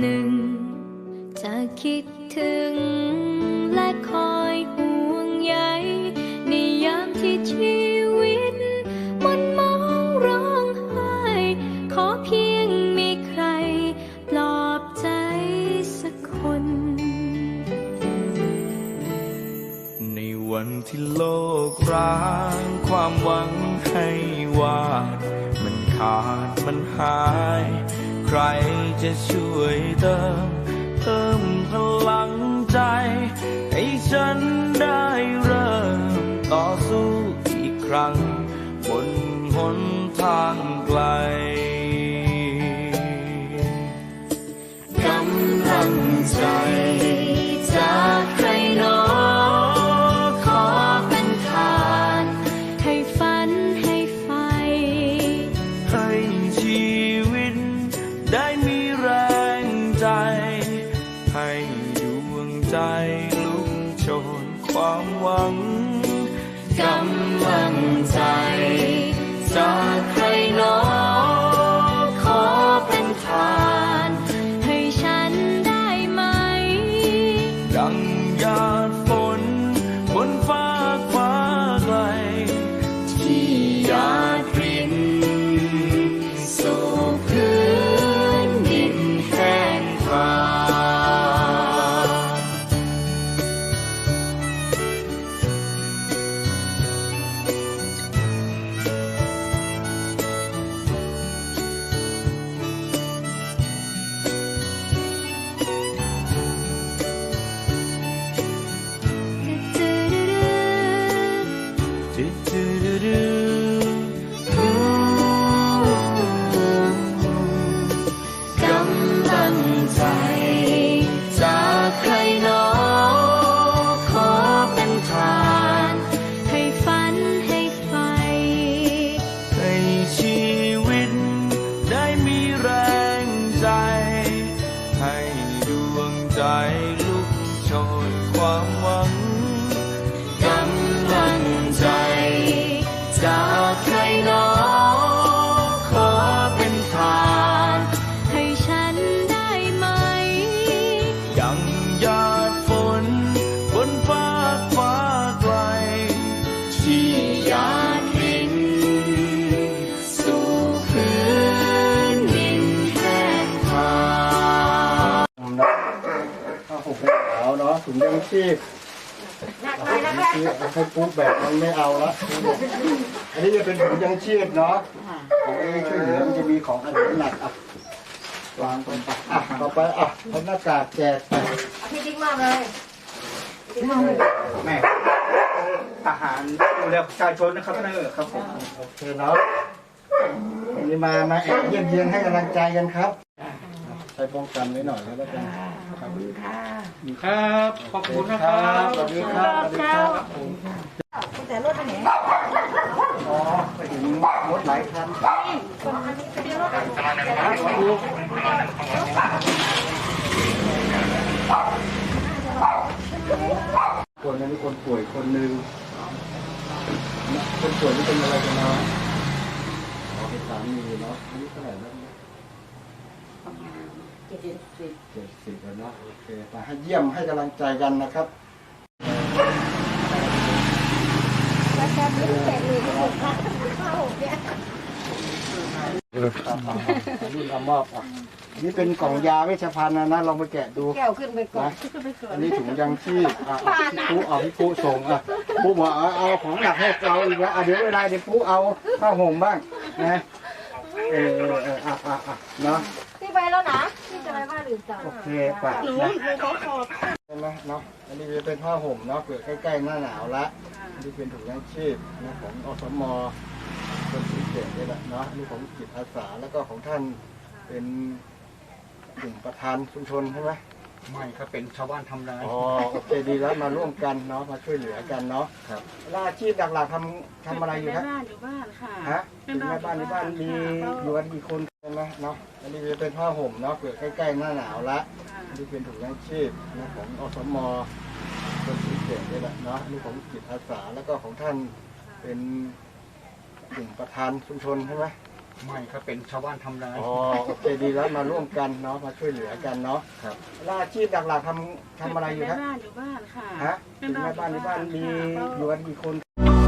หนึ่ง จะคิดถึงและคอยห่วงใยในยามที่ชีวิต มันมองร้องไห้ขอเพียงมีใคร ปลอบใจสักคน ในวันที่โลกร้างความหวังให้ว่า มันขาดมันหาย ใครจะช่วยเติม ใจลุกโชนความหวังกำลังใจจาก ว ผ้าห่มกันหนาวเนาะถุงยังชีพที่ให้ปุ๊บแบบมันไม่เอาละอันนี้จะเป็นถุงยังชีพเนาะของเองช่วยเหลือมันจะมีของอันหนักอะวางไปอะต่อไปอะเอาหน้ากากแจกไปพี่ดิ้งมากเลยแม่ทหารดูแลประชาชนนะครับเนอครับผมโอเคเนาะวันนี้มามาแอบเยี่ยมเยียนให้กำลังใจกันครับ ใช้ป้องกันไว้หน่อยแล้วกันครับครับขอบคุณนะครับสวัสดีครับสวัสดีครับคุณแต่รถไปไหนอ๋อไปถึงรถหลายคันคนอันนี้เป็นรถคนนั้นคนป่วยคนหนึ่งคนป่วยนี่เป็นอะไรกันเนาะอ๋อเป็นสามีเนาะอายุเท่าไหร่แล้ว เจ็ดสิบเจ็ดสิบแล้วเนาะโอเคมาให้เยี่ยมให้กำลังใจกันนะครับแล้วแกไม่แจกเลยหกพันเข้าเนี่ยรุ่นเอามอบอะนี่เป็นกล่องยาเวชภัณฑ์นะนะลองไปแกะดู แก้วขึ้นไปก่อนอันนี้ถุงยังชีพอะปุ๊เอาพี่ปุ๊ส่งอะปุ๊บอกเอาเอาของหนักให้เราอีกแล้วอะเดี๋ยวเวลาเดี๋ยวปุ๊เอาผ้าห่มบ้างนะเออเอออะอะอะเนาะพี่ไปแล้วนะ โอเคไปหนูหนูขอขอบใช่ไหมเนาะอันนี้จะเป็นผ้าห่มเนาะเผื่อใกล้ๆหน้าหนาวละอันนี้เป็นถุงยางชีพนะของอสมคนสีเกตนี่แหละเนาะนนี่ของจิตอาสาแล้วก็ของท่านเป็นกลุ่มประธานชุมชนใช่ไหม ไม่ครับเป็นชาวบ้านทำร้ายอ๋อโอเคดีแล้วมาร่วมกันเนาะมาช่วยเหลือกันเนาะครับแล้วอาชีพหลักๆทำทำอะไรอยู่ครับบ้านอยู่บ้านค่ะฮะเป็นแม่บ้านในบ้านมีอยู่กันกี่คนใช่ไหมเนาะอันนี้จะเป็นผ้าห่มเนาะเผื่อใกล้ๆหน้าหนาวละอันนี้เป็นถุงยางชีพนะของอสมคนสีเกตนี่แหละเนาะอันนี่ของจิตอาสาแล้วก็ของท่านเป็นกลุ่มประธานชุมชนใช่ไหม ไม่เขาเป็นชาวบ้านทำนาอ๋อโอเคดีแล้วมาร่วมกันเนาะมาช่วยเหลือกันเนาะครับแล้วอาชีพหลักๆทำทำอะไรอยู่ครับแม่บ้านอยู่บ้านค่ะฮะเป็นแม่บ้านที่บ้านมีอยู่กันกี่คนเ